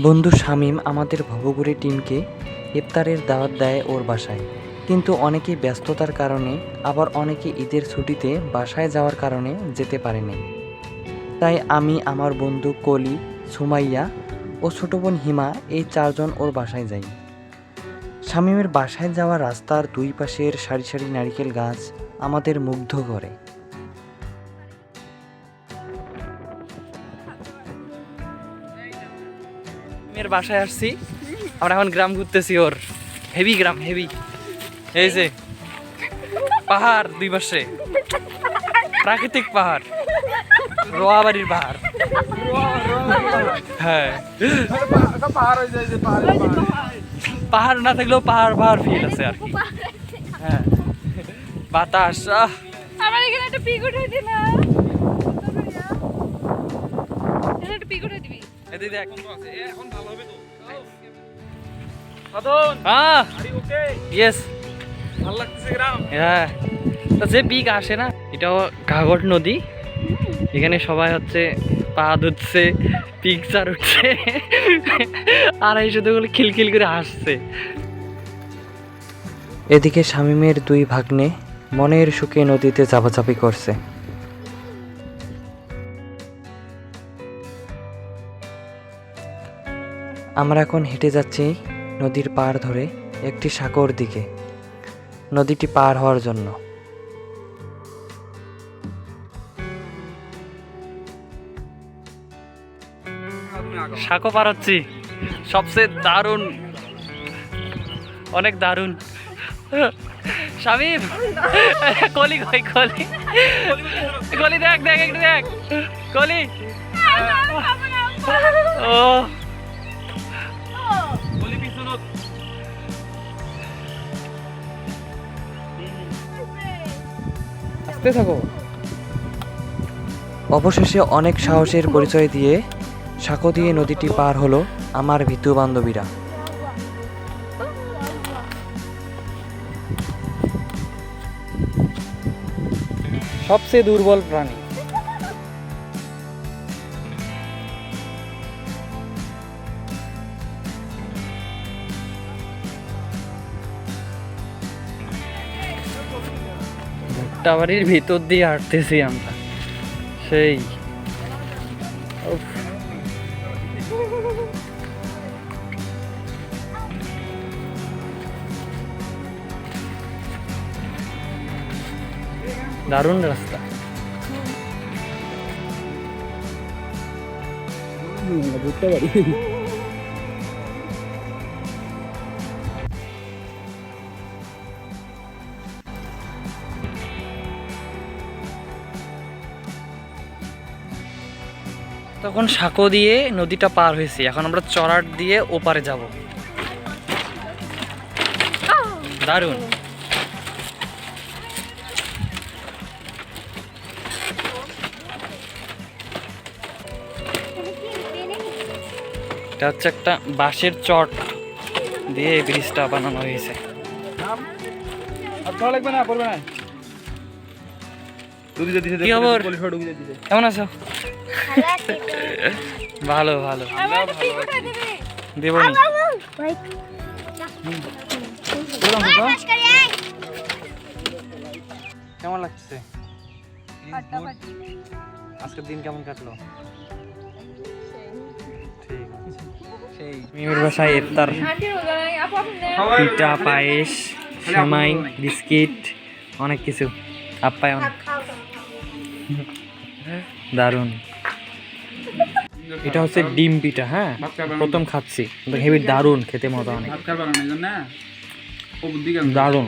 বন্ধু শামীম আমাদের ভবঘুরে টিমকে ইফতারের দাওয়াত দেয় ওর বাসায়। কিন্তু অনেকেই ব্যস্ততার কারণে, আবার অনেকে ঈদের ছুটিতে বাসায় যাওয়ার কারণে যেতে পারেনি। তাই আমি, আমার বন্ধু কলি, সুমাইয়া ও ছোটো বোন হিমা এই চারজন ওর বাসায় যাই। শামীমের বাসায় যাওয়া রাস্তার দুই পাশের সারি সারি নারিকেল গাছ আমাদের মুগ্ধ করে। মেয়ের বাসায় আসছি। আমরা এখন গ্রাম ঘুরতেছি ওর। হেভি গ্রাম হেভি এই যে, পাহাড় দুই পাশে। প্রাকৃতিক পাহাড়। রোয়াবাড়ির পাহাড়। হ্যাঁ। পাহাড় না থাকলেও পাহাড় পাহাড় ফিল আছে আর কি। হ্যাঁ। বাতাস আমার এখানে একটা পিক উঠে দি না এটা একটা পিক উঠে দিবি? এদিকে দেখ। মদন আহ আরে ওকে। ইয়েস ভালো লাগতেছে গ্রাম। হ্যাঁ। তা যে পিক আসে না এটাও ঘাঘট নদী। এখানে সবাই হচ্ছে পা ধুচ্ছে পিকচার উঠছে। আর এই শুধুগুলো খিলখিল করে হাসছে। এদিকে শামীমের দুই ভাগ্নে মনের সুখে নদীতে চাপাচাপি করছে। আমরা এখন হেঁটে যাচ্ছি নদীর পার ধরে একটি সাগর দিকে। নদীটি পার হওয়ার জন্য। সাঁকো পার হচ্ছি। সবচেয়ে দারুণ। অনেক দারুণ। শামিম! কলি কই কলি। কলি দেখ দেখ একটু দেখ। কলি! ও। আসতে থাকো। অবশেষে অনেক সাহসের পরিচয় দিয়ে সাঁকো দিয়ে নদীটি পার হলো আমার ভিতু বান্ধবীরা। সবচেয়ে দুর্বল প্রাণী। বাড়ির ভিতর দিয়ে হাঁটতেছি আমরা। সেই। দারুণ রাস্তা। তখন সাঁকো দিয়ে নদীটা পার হয়েছি। এখন আমরা চড়াট দিয়ে ওপারে যাব। দারুণ। এটা হচ্ছে একটা বাঁশের চট দিয়ে এই ব্রিজটা বানানো হয়েছে। কেমন আছো? ভালো ভালো। দেবো। কেমন লাগছে? আজকের দিন কেমন কাটলো? মিমির বাসায় ইফতার। পিঠা পায়েস সেমাই বিস্কিট অনেক কিছু। আপ্যায়ন দারুণ। এটা হচ্ছে ডিম পিঠা হ্যাঁ? প্রথম খাচ্ছি। হেভি দারুণ খেতে মজা অনেক। ভাত খাবার না জানা ও বুদ্ধি কেমন? দারুণ।